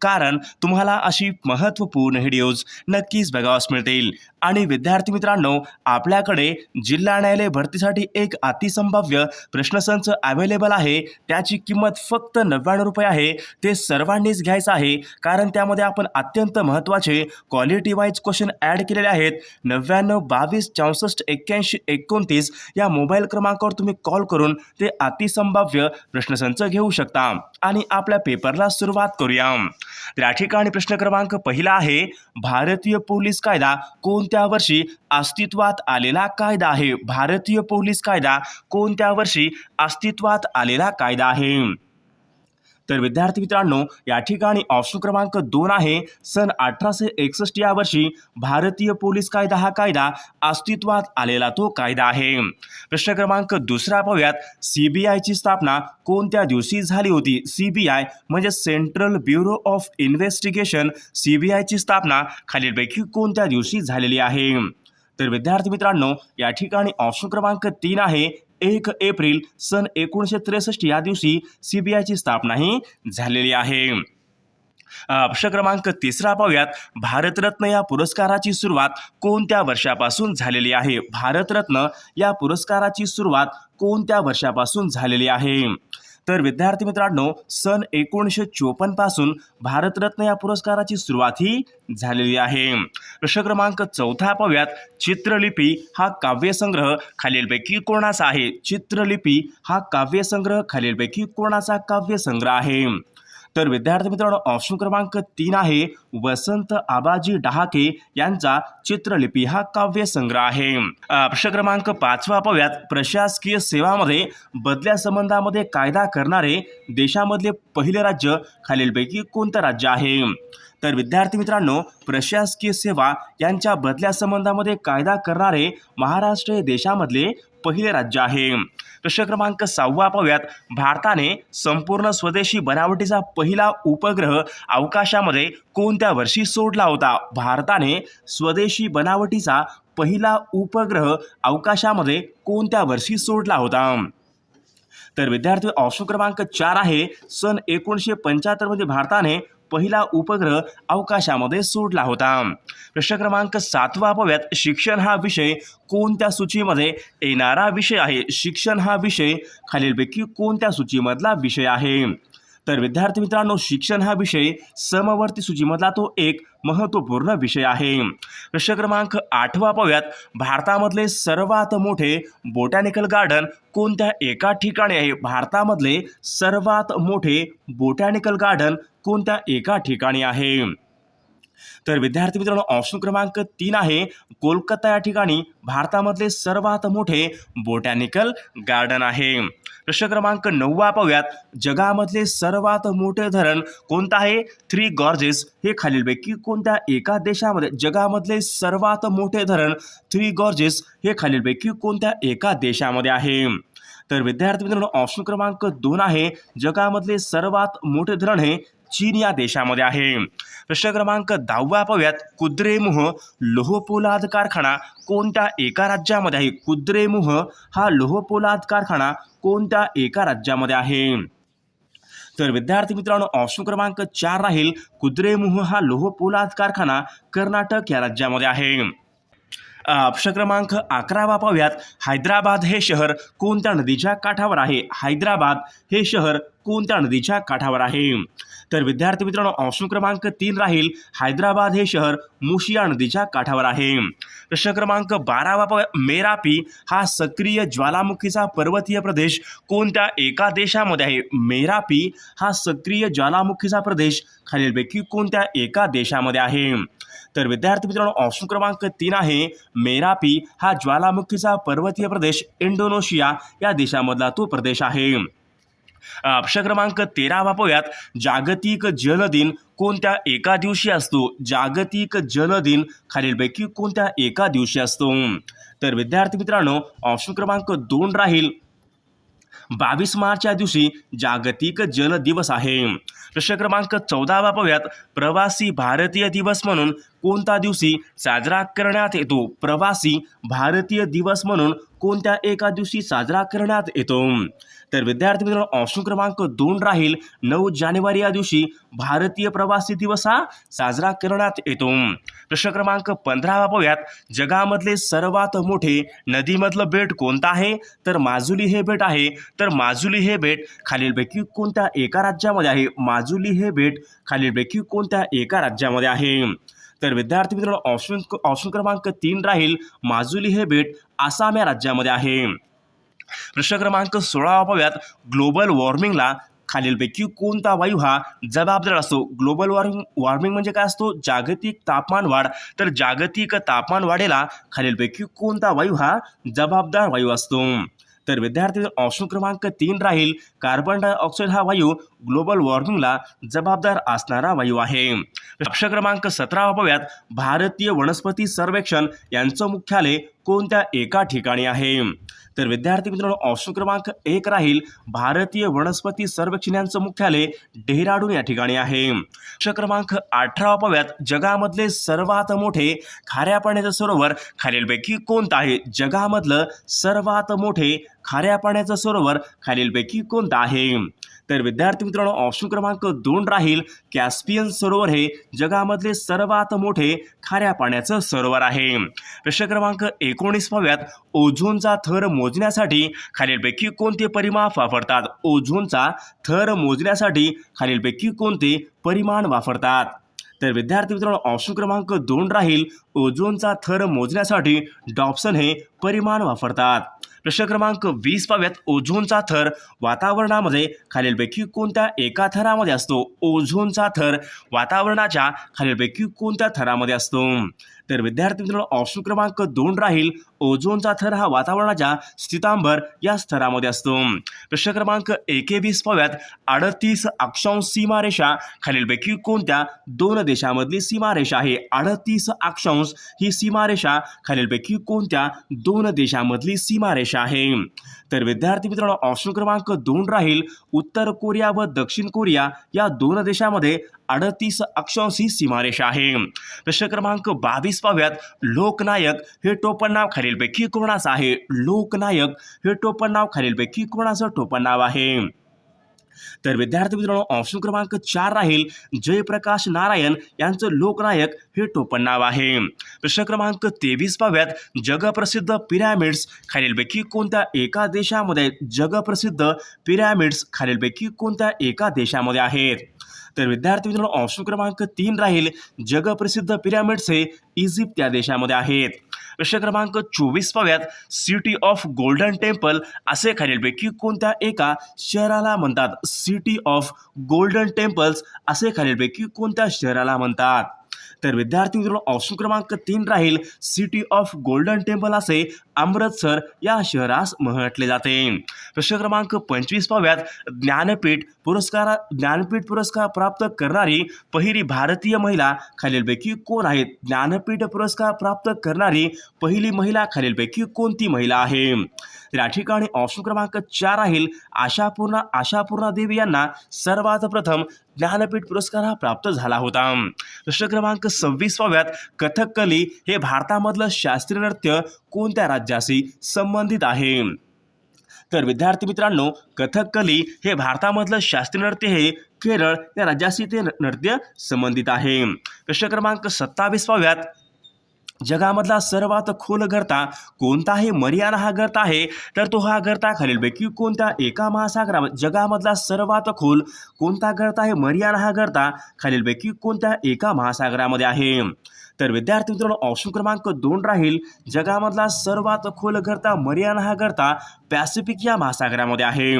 कारण तुम्हाला अशी महत्त्वपूर्ण व्हिडिओज नक्कीच बघावास मिळतील. आणि विद्यार्थी मित्रांनो आपल्याकडे जिल्हा न्यायालय भरतीसाठी एक अतिसंभाव्य प्रश्नसंच अवेलेबल आहे. त्याची किंमत फक्त नव्याण्णव रुपये आहे. ते सर्वांनीच घ्यायचं आहे. कारण त्यामध्ये आपण अत्यंत महत्त्वाचे क्वालिटी वाईज क्वेश्चन ॲड केलेले आहेत. नव्याण्णव बावीस चौसष्ट एक्क्याऐंशी एकोणतीस या मोबाईल क्रमांकावर तुम्ही कॉल करून ते अतिसंभाव्य प्रश्नसंच घेऊ शकता. आणि आपल्या पेपरला सुरुवात करूया. तर या ठिकाणी प्रश्न क्रमांक पहिला आहे भारतीय पोलीस कायदा कोणत्या वर्षी अस्तित्वात आलेला कायदा आहे? भारतीय पोलीस कायदा कोणत्या वर्षी अस्तित्वात आलेला कायदा आहे? तर विद्यार्थी मित्रांनो या ठिकाणी ऑप्शन क्रमांक दोन आहे. सन अठराशे एकसष्ट या वर्षी भारतीय पोलीस कायदा हा कायदा अस्तित्वात आलेला तो कायदा आहे. प्रश्न क्रमांक दुसरा पाहूयात. सी बी आयची स्थापना कोणत्या दिवशी झाली होती? सी बी आय म्हणजे central bureau of investigation C B आयची स्थापना खालीलपैकी कोणत्या दिवशी झालेली आहे? तर विद्यार्थी मित्रांनो या ठिकाणी ऑप्शन क्रमांक तीन आहे. एक एप्रिल सन एकोणीसशे त्रेसष्ट या दिवशी सी बी आयची स्थापनाही झालेली आहे. प्रश्न क्रमांक तिसरा पाहूयात. भारतरत्न या पुरस्काराची सुरुवात कोणत्या वर्षापासून झालेली आहे? भारतरत्न या पुरस्काराची सुरुवात कोणत्या वर्षापासून झालेली आहे? तर विद्यार्थी मित्रांनो सन एकोणीसशे चोपन्नपासून भारतरत्न या पुरस्काराची सुरुवात ही झालेली आहे. प्रश्न क्रमांक चौथा पाहूयात. चित्रलिपी हा काव्यसंग्रह खालीलपैकी कोणाचा आहे? चित्रलिपी हा काव्यसंग्रह खालीलपैकी कोणाचा काव्यसंग्रह आहे? तर विद्यार्थी मित्रांनो ऑप्शन क्रमांक तीन आहे वसंत आबाजी डहाके यांचा चित्रलिपी हा काव्यसंग्रह आहे. प्रश्न क्रमांक पाचवा पाहूयात. प्रशासकीय सेवामध्ये बदल्या संबंधामध्ये कायदा करणारे देशामधले पहिले राज्य खालीलपैकी कोणतं राज्य आहे? तर विद्यार्थी मित्रांनो प्रशासकीय सेवा यांच्या बदल्या संबंधामध्ये कायदा करणारे महाराष्ट्र हे देशामधले पहिले राज्य आहे. प्रश्न क्रमांक सहावा पाहूयात. भारताने संपूर्ण स्वदेशी बनावटीचा पहिला उपग्रह अवकाशामध्ये कोणत्या वर्षी सोडला होता? भारताने स्वदेशी बनावटीचा पहिला उपग्रह अवकाशामध्ये कोणत्या वर्षी सोडला होता? तर विद्यार्थी ऑप्शन क्रमांक चार आहे. सन एकोणीसशे पंच्याहत्तरमध्ये भारताने पहिला उपग्रह अवकाशामध्ये सोडला होता. प्रश्न क्रमांक सातवा पाहूयात शिक्षण हा विषय कोणत्या सूचीमध्ये येणारा विषय आहे? शिक्षण हा विषय खालीलपैकी कोणत्या सूचीमधला विषय आहे? तर विद्यार्थी मित्रांनो शिक्षण हा विषय समवर्ती सूचीमधला तो एक महत्त्वपूर्ण विषय आहे. प्रश्न क्रमांक आठवा पाहूयात. भारतामधले सर्वात मोठे बोटॅनिकल गार्डन कोणत्या एका ठिकाणी आहे? भारतामधले सर्वात मोठे बोटॅनिकल गार्डन कोणत्या एका ठिकाणी आहे? तर विद्यार्थी मित्रांनो ऑप्शन क्रमांक तीन आहे कोलकाता या ठिकाणी भारतामधले सर्वात मोठे बोटॅनिकल गार्डन आहे. प्रश्न क्रमांक नववा पाहूयात. जगामधले सर्वात मोठे धरण कोणतं आहे? थ्री गॉर्जेस हे खालीलपैकी कोणत्या एका देशामध्ये जगामधले सर्वात मोठे धरण थ्री गॉर्जेस हे खालीलपैकी कोणत्या एका देशामध्ये आहे? तर विद्यार्थी मित्रांनो ऑप्शन क्रमांक दोन आहे. जगामधले सर्वात मोठे धरण हे चीन या देशामध्ये आहे. प्रश्न क्रमांक दहाव्या पाहूयात. कुद्रेमुह लोहपोलाद कारखाना कोणत्या एका राज्यामध्ये आहे? कुद्रेमुह हा लोहपोलाद कारखाना कोणत्या एका राज्यामध्ये आहे? तर विद्यार्थी मित्रांनो ऑप्शन क्रमांक चार राहील. कुद्रेमुह हा लोहपोलाद कारखाना कर्नाटक या राज्यामध्ये आहे. ऑप्शन क्रमांक अकरावा पाहूयात. हैदराबाद हे शहर कोणत्या नदीच्या काठावर आहे? हैदराबाद हे शहर कोणत्या नदीच्या काठावर आहे. तर विद्यार्थी मित्रांनो ऑप्शन क्रमांक तीन राहील हैदराबाद हे शहर मुशिया नदीच्या काठावर आहे. प्रश्न क्रमांक बारावा मेरापी हा सक्रिय ज्वालामुखीचा पर्वतीय प्रदेश कोणत्या एका देशामध्ये आहे? मेरापी हा सक्रिय ज्वालामुखीचा प्रदेश खालीलपैकी कोणत्या एका देशामध्ये आहे? तर विद्यार्थी मित्रांनो ऑप्शन क्रमांक तीन आहे मेरापी हा ज्वालामुखीचा पर्वतीय प्रदेश इंडोनेशिया या देशामधला तो प्रदेश आहे. ऑप्शन क्रमांक तेरावा पाहूयात जागतिक जल दिन कोणत्या एका दिवशी असतो? जागतिक जल दिन खालीलपैकी कोणत्या एका दिवशी असतो? तर विद्यार्थी मित्रांनो ऑप्शन क्रमांक दोन राहील. बावीस मार्च या दिवशी जागतिक जल दिवस आहे. प्रश्न क्रमांक चौदावा पाहूयात प्रवासी भारतीय दिवस म्हणून कोणता दिवशी साजरा करण्यात येतो? प्रवासी भारतीय दिवस म्हणून कोणत्या एका दिवशी साजरा करण्यात येतो? तर विद्यार्थी मित्रांनो ऑप्शन क्रमांक दोन राहील. नऊ जानेवारी या दिवशी भारतीय प्रवासी दिवस हा साजरा करण्यात येतो. प्रश्न क्रमांक पंधरा पाहूयात. जगामधले सर्वात मोठे नदीमधलं बेट कोणतं आहे? तर माजुली हे बेट आहे. तर माजुली हे बेट खालीलपैकी कोणत्या एका राज्यामध्ये आहे? माजुली हे बेट खालीलपैकी कोणत्या एका राज्यामध्ये आहे? तर विद्यार्थी मित्रांनो ऑप्शन ऑप्शन क्रमांक तीन राहील. माजुली हे बेट आसाम या राज्यामध्ये आहे. प्रश्न क्रमांक सोळावा पाहूयात ग्लोबल वॉर्मिंगला खालीलपैकी कोणता वायू हा जबाबदार असतो? ग्लोबल वॉर्मिंग वॉर्मिंग म्हणजे काय असतो? जागतिक तापमान वाढ. तर जागतिक तापमान वाढेला खालीलपैकी कोणता वायू हा जबाबदार वायू असतो? तर विद्यार्थी ऑप्शन क्रमांक तीन राहील. कार्बन डायऑक्साईड हा वायू ग्लोबल वॉर्मिंगला जबाबदार असणारा वायू आहे. प्रश्न क्रमांक सतरावा पाहूयात भारतीय वनस्पती सर्वेक्षण यांचं मुख्यालय कोणत्या एका ठिकाणी आहे? तर विद्यार्थी मित्रांनो ऑप्शन क्रमांक एक राहील भारतीय वनस्पती सर्वेक्षण यांचं मुख्यालय डेहराडून या ठिकाणी आहे. प्रश्न क्रमांक अठरा पाहूयात. जगामधले सर्वात मोठे खाऱ्या पाण्याचं सरोवर खालीलपैकी कोणतं आहे? जगामधलं सर्वात मोठे खाऱ्या पाण्याचं सरोवर खालीलपैकी कोणतं आहे? तर विद्यार्थी मित्रांनो ऑप्शन क्रमांक दोन राहील कॅस्पियन सरोवर हे जगामधले सर्वात मोठे खाऱ्या पाण्याचं सरोवर आहे. प्रश्न क्रमांक एकोणीस पाव्यात ओझोनचा थर मोजण्यासाठी खालीलपैकी कोणते परिमाप वापरतात? ओझोनचा थर मोजण्यासाठी खालीलपैकी कोणते परिमाण वापरतात? तर विद्यार्थी मित्रांनो ऑप्शन क्रमांक दोन राहील ओझोनचा थर मोजण्यासाठी डॉप्सन हे परिमाण वापरतात. प्रश्न क्रमांक वीस पाव्यात ओझोनचा थर वातावरणामध्ये खालीलपैकी कोणत्या एका थरामध्ये असतो? ओझोनचा थर वातावरणाच्या खालीलपैकी कोणत्या थरामध्ये असतो? तर विद्यार्थी मित्रांनो ऑप्शन क्रमांक दोन राहील. ओझोनचा थर हा वातावरणाच्या स्थितांबर या स्तरामध्ये असतो. प्रश्न क्रमांक एकेवीस पाव्यात अडतीस अक्षांश सीमारेषा खालीलपैकी कोणत्या दोन देशामधली सीमारेषा आहे? अडतीस अक्षांश ही सीमारेषा खालीलपैकी कोणत्या दोन देशामधली सीमारेषा आहे? तर विद्यार्थी मित्रांनो ऑप्शन क्रमांक दोन राहील. उत्तर कोरिया व दक्षिण कोरिया या दोन देशामध्ये अडतीस अक्षांश ही सीमारेषा आहे. प्रश्न क्रमांक बावीस पाव्यात लोकनायक हे टोपणनाव खालीलपैकी कोणाचं आहे? लोकनायक हे टोपणनाव खालीलपैकी कोणाचं टोपणनाव आहे? तर विद्यार्थी मित्रांनो ऑप्शन क्रमांक चार राहील. जयप्रकाश नारायण यांचं लोकनायक हे टोपणनाव आहे. प्रश्न क्रमांक तेवीस पाव्यात जगप्रसिद्ध पिरॅमिड्स खालीलपैकी कोणत्या एका देशामध्ये? जगप्रसिद्ध पिरॅमिड्स खालीलपैकी कोणत्या एका देशामध्ये आहेत? तर विद्यार्थी मित्रांनो ऑप्शन क्रमांक तीन राहील जगप्रसिद्ध पिरॅमिड्स हे इजिप्त या देशामध्ये आहेत. प्रश्न क्रमांक चोवीस पाव्यात सिटी ऑफ गोल्डन टेम्पल असे खालीलपैकी कोणत्या एका शहराला म्हणतात? सिटी ऑफ गोल्डन टेम्पल्स असे खालीलपैकी कोणत्या शहराला म्हणतात? तर विद्यार्थी मित्रांनो ऑप्शन क्रमांक तीन राहील सिटी ऑफ गोल्डन टेम्पल असे अमृतसर या शहरास म्हटले जाते. प्रश्न क्रमांक पंचवीस पाव्यात ज्ञानपीठ पुरस्कार ज्ञानपीठ पुरस्कार प्राप्त करणारी पहिली भारतीय महिला खालीलपैकी कोण आहेत? ज्ञानपीठ पुरस्कार प्राप्त करणारी पहिली महिला खालीलपैकी कोणती महिला आहे? या ठिकाणी ऑप्शन क्रमांक चार राहील आशापूर्णा आशापूर्णा देवी यांना सर्वात प्रथम ज्ञानपीठ पुरस्कार हा प्राप्त झाला होता. प्रश्न क्रमांक सव्वीसवाव्यात कथकली हे भारतामधलं शास्त्रीय नृत्य कोणत्या राज्याशी संबंधित आहे? तर विद्यार्थी मित्रांनो कथकली हे भारतामधलं शास्त्रीय नृत्य हे केरळ या राज्याशी ते नृत्य संबंधित आहे. प्रश्न क्रमांक सत्तावीसवाव्यात जगामधला सर्वात खोल गर्ता कोणता आहे मरियाना हा गर्ता आहे तर तो हा गर्ता खालीलपैकी कोणत्या एका महासागरा जगामधला सर्वात खोल कोणता गर्ता आहे मरियाना हा गर्ता खालीलपैकी कोणत्या एका महासागरामध्ये आहे? तर विद्यार्थी मित्रांनो ऑप्शन क्रमांक दोन राहील. जगामधला सर्वात खोल गर्ता मरियाना हा गर्ता पॅसिफिक या महासागरामध्ये आहे.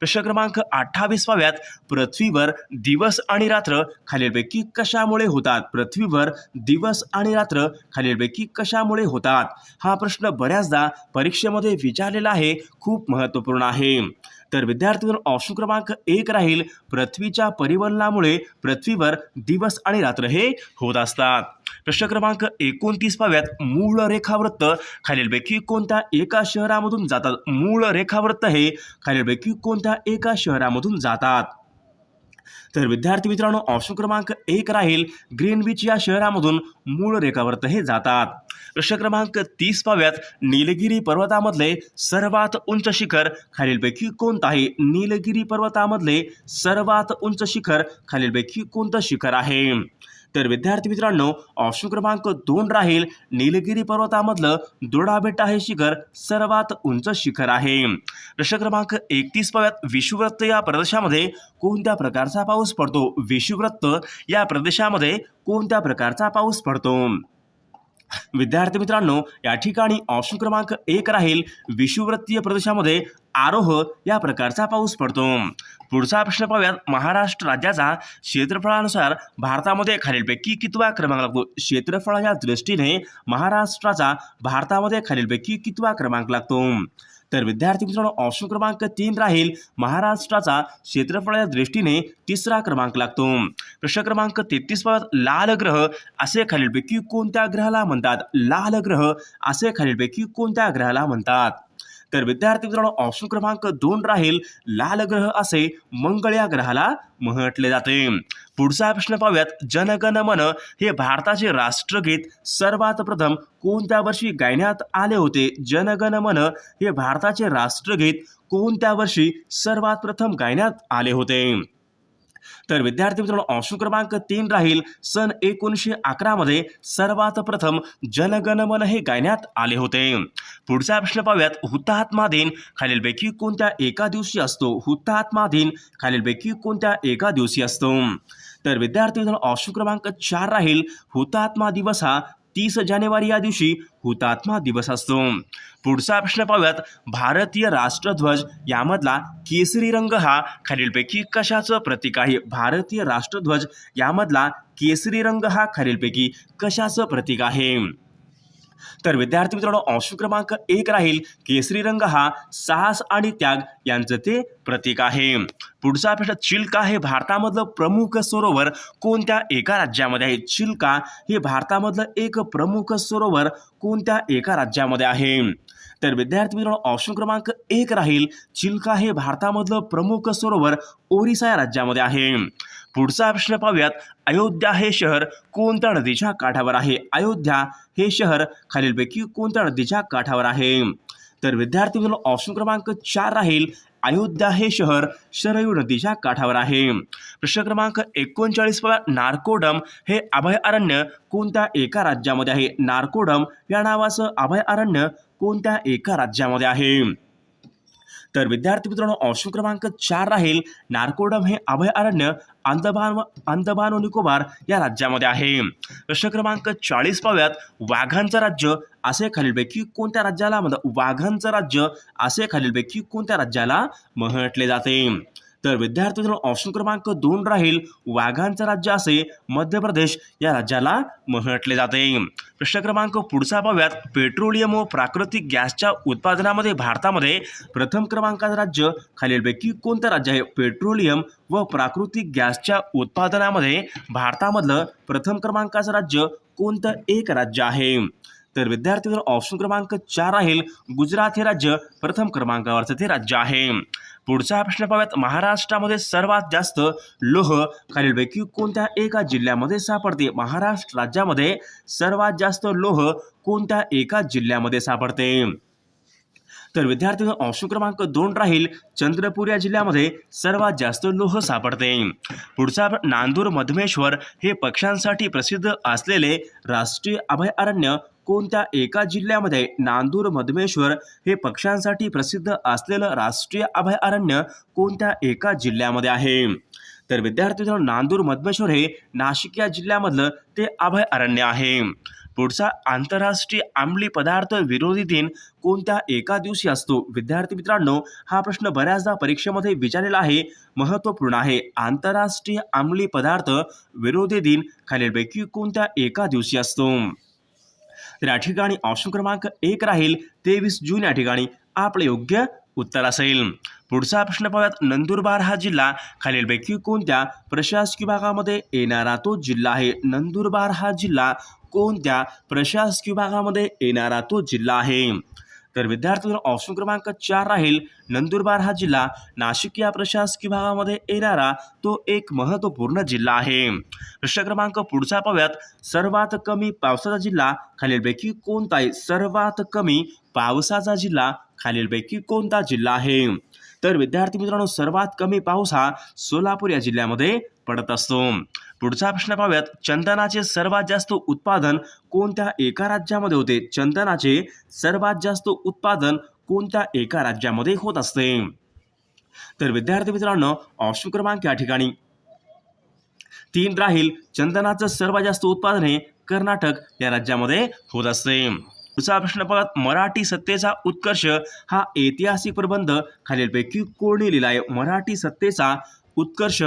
प्रश्न क्रमांक अठ्ठावीसवाव्यात पृथ्वीवर दिवस आणि रात्र खालीलपैकी कशामुळे होतात? पृथ्वीवर दिवस आणि रात्र खालीलपैकी कशामुळे होतात? हा प्रश्न बऱ्याचदा परीक्षेमध्ये विचारलेला आहे खूप महत्त्वपूर्ण आहे. तर विद्यार्थी ऑप्शन क्रमांक एक राहील. पृथ्वीच्या परिवर्तनामुळे पृथ्वीवर दिवस आणि रात्र हे होत असतात. प्रश्न क्रमांक एकोणतीस पाव्यात मूळ रेखावृत्त. खालीलपैकी कोणत्या एका शहरामधून जातात? मूळ रेखावृत्त हे खालीलपैकी कोणत्या एका शहरामधून जातात? तर विद्यार्थी मित्रांनो ऑप्शन क्रमांक एक राहील. ग्रीनविच या शहरामधून मूळ रेखावृत्त हे जातात. प्रश्न क्रमांक तीस पाव्यात निलगिरी पर्वतामधले सर्वात उंच शिखर खालीलपैकी कोणतं आहे? निलगिरी पर्वतामधले सर्वात उंच शिखर खालीलपैकी कोणतं शिखर आहे? तर विद्यार्थी मित्रांनो ऑप्शन क्रमांक दोन राहील. निलगिरी पर्वतामधलं दुर्डा बेट्टा हे शिखर सर्वात उंच शिखर आहे. प्रश्न क्रमांक एकतीस पाव्यात विषुवृत्त या प्रदेशामध्ये कोणत्या प्रकारचा पाऊस पडतो? विषुवृत्त या प्रदेशामध्ये कोणत्या प्रकारचा पाऊस पडतो? विद्यार्थी मित्रांनो या ठिकाणी ऑप्शन क्रमांक एक राहील. विषुवृत्तीय प्रदेशामध्ये आरोह या प्रकारचा पाऊस पडतो. पुढचा प्रश्न पाहूयात. महाराष्ट्र राज्याचा क्षेत्रफळानुसार भारतामध्ये खालीलपैकी कितवा क्रमांक लागतो? क्षेत्रफळाच्या दृष्टीने महाराष्ट्राचा भारतामध्ये खालीलपैकी कितवा क्रमांक लागतो? तर विद्यार्थी मित्रांनो ऑप्शन क्रमांक तीन राहील. महाराष्ट्राचा क्षेत्रफळाच्या दृष्टीने तिसरा क्रमांक लागतो. प्रश्न क्रमांक तेहतीस लाल ग्रह असे खालीलपैकी कोणत्या ग्रहाला म्हणतात? लाल ग्रह असे खालीलपैकी कोणत्या ग्रहाला म्हणतात? तर विद्यार्थी मित्रांनो ऑप्शन क्रमांक दोन राहील. लाल ग्रह असे मंगळ या ग्रहाला म्हटले जाते. पुढचा प्रश्न पाहूयात. जनगण मन हे भारताचे राष्ट्रगीत सर्वात प्रथम कोणत्या वर्षी गायण्यात आले होते? जनगण मन हे भारताचे राष्ट्रगीत कोणत्या वर्षी सर्वात प्रथम गायण्यात आले होते? तर विद्यार्थी मित्रांनो ऑप्शन क्रमांक तीन राहील. सन एकोणीसशे अकरामध्ये सर्वात प्रथम जनगणमन हे गायण्यात आले होते. पुढचा प्रश्न पाहूयात. हुतात्मा दिन खालीलपैकी कोणत्या एका दिवशी असतो? हुतात्मा दिन खालीलपैकी कोणत्या एका दिवशी असतो? तर विद्यार्थी मित्रांनो ऑप्शन क्रमांक चार राहील. हुतात्मा दिवस हा तीस जानेवारी या दिवशी हुतात्मा दिवस असतो. पुढचा प्रश्न पाहूयात भारतीय राष्ट्रध्वज यामधला केसरी रंग हा खालीलपैकी कशाचं प्रतीक आहे? भारतीय राष्ट्रध्वज यामधला केसरी रंग हा खालीलपैकी कशाचं प्रतीक आहे? तर विद्यार्थी मित्रांनो ऑप्शन क्रमांक एक राहील. केसरी रंग हा साहस आणि त्याग यांचं ते प्रतीक आहे. पुढचा प्रश्न चिल्का हे भारतामधलं प्रमुख सरोवर कोणत्या एका राज्यामध्ये आहे? चिल्का हे भारतामधलं एक प्रमुख सरोवर कोणत्या एका राज्यामध्ये आहे? तर विद्यार्थी मित्रांनो ऑप्शन क्रमांक एक राहील. चिल्का हे भारतामधलं प्रमुख सरोवर ओरिसा या राज्यामध्ये आहे. पुढचा प्रश्न पाहूयात अयोध्या हे शहर कोणत्या नदीच्या काठावर आहे? अयोध्या हे शहर खालीलपैकी कोणत्या नदीच्या काठावर आहे? तर विद्यार्थी मित्रांनो ऑप्शन क्रमांक चार राहील अयोध्या हे शहर शरयू नदीच्या काठावर आहे. प्रश्न क्रमांक एकोणचाळीस पाहूया नार्कोडम हे अभयारण्य कोणत्या एका राज्यामध्ये आहे? नार्कोडम या नावाचं अभयारण्य कोणत्या एका राज्यामध्ये आहे? तर विद्यार्थी मित्रांनो ऑप्शन क्रमांक चार राहील नार्कोडम हे अभयारण्य अंदमान अंदमान व निकोबार या राज्यामध्ये आहे. प्रश्न क्रमांक चाळीस पाव्यात वाघांचं राज्य असे खालीलपैकी कोणत्या राज्याला म्हणतात? वाघांचं राज्य असे खालीलपैकी कोणत्या राज्याला म्हटले जाते? तर विद्यार्थी ऑप्शन क्रमांक दोन राहील. वाघांचं राज्य असे मध्य प्रदेश या राज्याला म्हटले जाते. प्रश्न क्रमांक पुढचा पाहूयात. पेट्रोलियम व प्राकृतिक गॅसच्या उत्पादनामध्ये भारतामध्ये प्रथम क्रमांकाचं राज्य खालीलपैकी कोणतं राज्य आहे? पेट्रोलियम व प्राकृतिक गॅसच्या उत्पादनामध्ये भारतामधलं प्रथम क्रमांकाचं राज्य कोणतं एक राज्य आहे? तर विद्यार्थी ऑप्शन क्रमांक चार राहील. गुजरात हे राज्य प्रथम क्रमांकावरचं ते राज्य आहे. पुढचा प्रश्न पाहूयात. महाराष्ट्रामध्ये सर्वात जास्त लोह खालीलपैकी कोणत्या एका जिल्ह्यामध्ये सापडते? महाराष्ट्र राज्यामध्ये सर्वात जास्त लोह कोणत्या एका जिल्ह्यामध्ये सापडते? तर विद्यार्थी ऑप्शन क्रमांक दोन राहील. चंद्रपूर या जिल्ह्यामध्ये सर्वात जास्त लोह सापडते. पुढचा नांदूर मधमेश्वर हे पक्ष्यांसाठी प्रसिद्ध असलेले राष्ट्रीय अभयारण्य कोणत्या एका जिल्ह्यामध्ये नांदूर मधमेश्वर हे पक्ष्यांसाठी प्रसिद्ध असलेलं राष्ट्रीय अभयारण्य कोणत्या एका जिल्ह्यामध्ये आहे? तर विद्यार्थी मित्रांनो, नांदूर मधमेश्वर हे नाशिक या जिल्ह्यामधलं ते अभयारण्य आहे. पुढचा आंतरराष्ट्रीय अंमली पदार्थ विरोधी दिन कोणत्या एका दिवशी असतो? विद्यार्थी मित्रांनो हा प्रश्न बऱ्याचदा परीक्षेमध्ये विचारलेला आहे. महत्त्वपूर्ण आहे. आंतरराष्ट्रीय अंमली पदार्थ विरोधी दिन खालीलपैकी कोणत्या एका दिवशी असतो? तर या ठिकाणी ऑप्शन क्रमांक एक राहील. तेवीस जून या ठिकाणी आपलं योग्य उत्तर असेल. पुढचा प्रश्न पाहूयात. नंदुरबार हा जिल्हा खालीलपैकी कोणत्या प्रशासकीय भागामध्ये येणारा तो जिल्हा आहे? नंदुरबार हा जिल्हा कोणत्या प्रशासकीय भागामध्ये येणारा तो जिल्हा आहे? तर विद्यार्थी ऑप्शन क्रमांक चार राहील. नंदुरबार हा जिल्हा नाशिक या प्रशासकीय भागामध्ये येणारा तो एक महत्त्वपूर्ण जिल्हा आहे. प्रश्न क्रमांक पुढचा पाहूयात. सर्वात कमी पावसाचा जिल्हा खालीलपैकी कोणता आहे? सर्वात कमी पावसाचा जिल्हा खालीलपैकी कोणता जिल्हा आहे? तर विद्यार्थी मित्रांनो सर्वात कमी पाऊस हा सोलापूर या जिल्ह्यामध्ये पडत असतो. पुढचा प्रश्न पाहूयात. चंदनाचे सर्वात जास्त उत्पादन कोणत्या एका राज्यामध्ये होते? चंदनाचे सर्वात जास्त उत्पादन कोणत्या एका राज्यामध्ये होत असते? तर विद्यार्थी मित्रांनो ऑप्शन क्रमांक या ठिकाणी. तीन राहील. चंदनाचं सर्वात जास्त उत्पादन हे कर्नाटक या राज्यामध्ये होत असते. पुढचा प्रश्न पाहत मराठी सत्तेचा उत्कर्ष हा ऐतिहासिक प्रबंध खालीलपैकी कोणी लिहिला आहे? मराठी सत्तेचा उत्कर्ष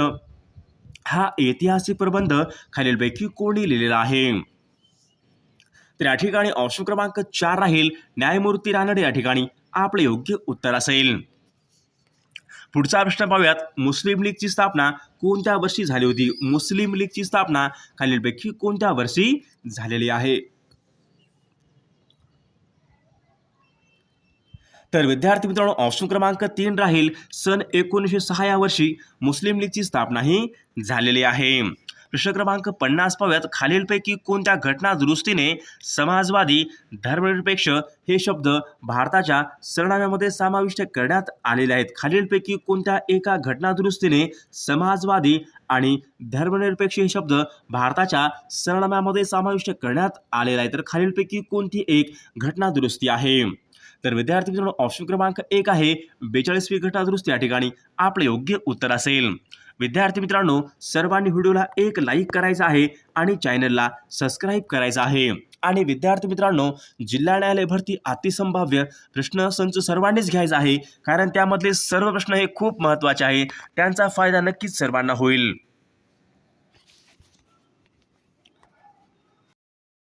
हा ऐतिहासिक प्रबंध खालीलपैकी कोणी लिहिलेला आहे. तर या ठिकाणी ऑप्शन क्रमांक चार राहील. न्यायमूर्ती रानडे या ठिकाणी आपले योग्य उत्तर असेल. पुढचा प्रश्न पाहूयात. मुस्लिम लीगची स्थापना कोणत्या वर्षी झाली होती? मुस्लिम लीगची स्थापना खालीलपैकी कोणत्या वर्षी झालेली आहे? तर विद्यार्थी मित्रांनो ऑप्शन क्रमांक तीन राहील. सन एकोणीसशे सहा या वर्षी मुस्लिम लीगची स्थापना ही झालेली आहे. प्रश्न क्रमांक पन्नास पाव्यात खालीलपैकी कोणत्या घटना दुरुस्तीने समाजवादी धर्मनिरपेक्ष हे शब्द भारताच्या सरनाम्यामध्ये समाविष्ट करण्यात आलेले आहेत? खालीलपैकी कोणत्या एका घटना दुरुस्तीने समाजवादी आणि धर्मनिरपेक्ष हे शब्द भारताच्या सरनाम्यामध्ये समाविष्ट करण्यात आलेला आहे? तर खालीलपैकी कोणती एक घटना दुरुस्ती आहे? तर विद्यार्थी मित्रांनो ऑप्शन क्रमांक एक आहे बेचाळीसवी घटना दुरुस्त या ठिकाणी आपले योग्य उत्तर असेल. विद्यार्थी मित्रांनो सर्वांनी व्हिडिओला एक लाईक करायचा आहे आणि चॅनलला सबस्क्राईब करायचं आहे. आणि विद्यार्थी मित्रांनो जिल्हा न्यायालय भरती अतिसंभाव्य प्रश्न संच सर्वांनीच घ्यायचा आहे कारण त्यामधले सर्व प्रश्न हे खूप महत्त्वाचे आहे. त्यांचा फायदा नक्कीच सर्वांना होईल.